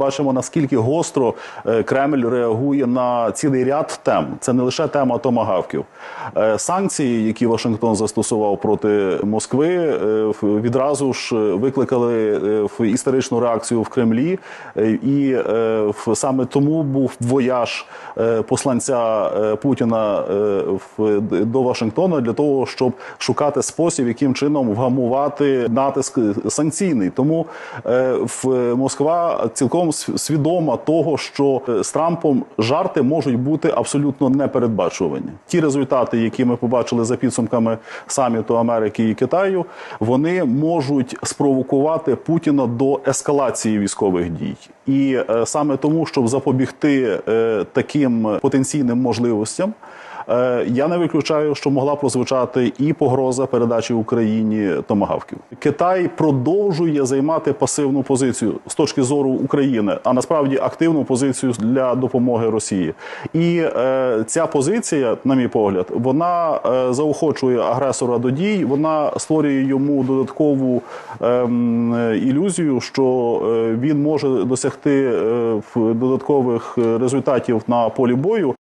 Бачимо наскільки гостро е, Кремль реагує на цілий ряд тем. Це не лише тема томагавків. Е, Санкції, які Вашингтон застосував проти Москви, е, відразу ж викликали історичну реакцію в Кремлі, і саме тому був вояж посланця Путіна до Вашингтона для того, щоб шукати спосіб, яким чином вгамувати натиск санкційний. Тому в Москва цілком св- свідома того, що е, з Трампом жарти можуть бути абсолютно непередбачувані. Ті результати, які ми побачили за підсумками саміту Америки і Китаю, вони можуть спровокувати Путіна до ескалації військових дій. І е, саме тому, щоб запобігти е, таким потенційним можливостям. Е, Я не виключаю, що могла прозвучати і погроза передачі Україні томагавків. Китай продовжує займати пасивну позицію з точки зору України, а насправді активну позицію для допомоги Росії. І е, ця позиція, на мій погляд, вона е, заохочує агресора до дій. Вона створює йому додаткову е, ілюзію, що е, він може досягти е, додаткових результатів на полі бою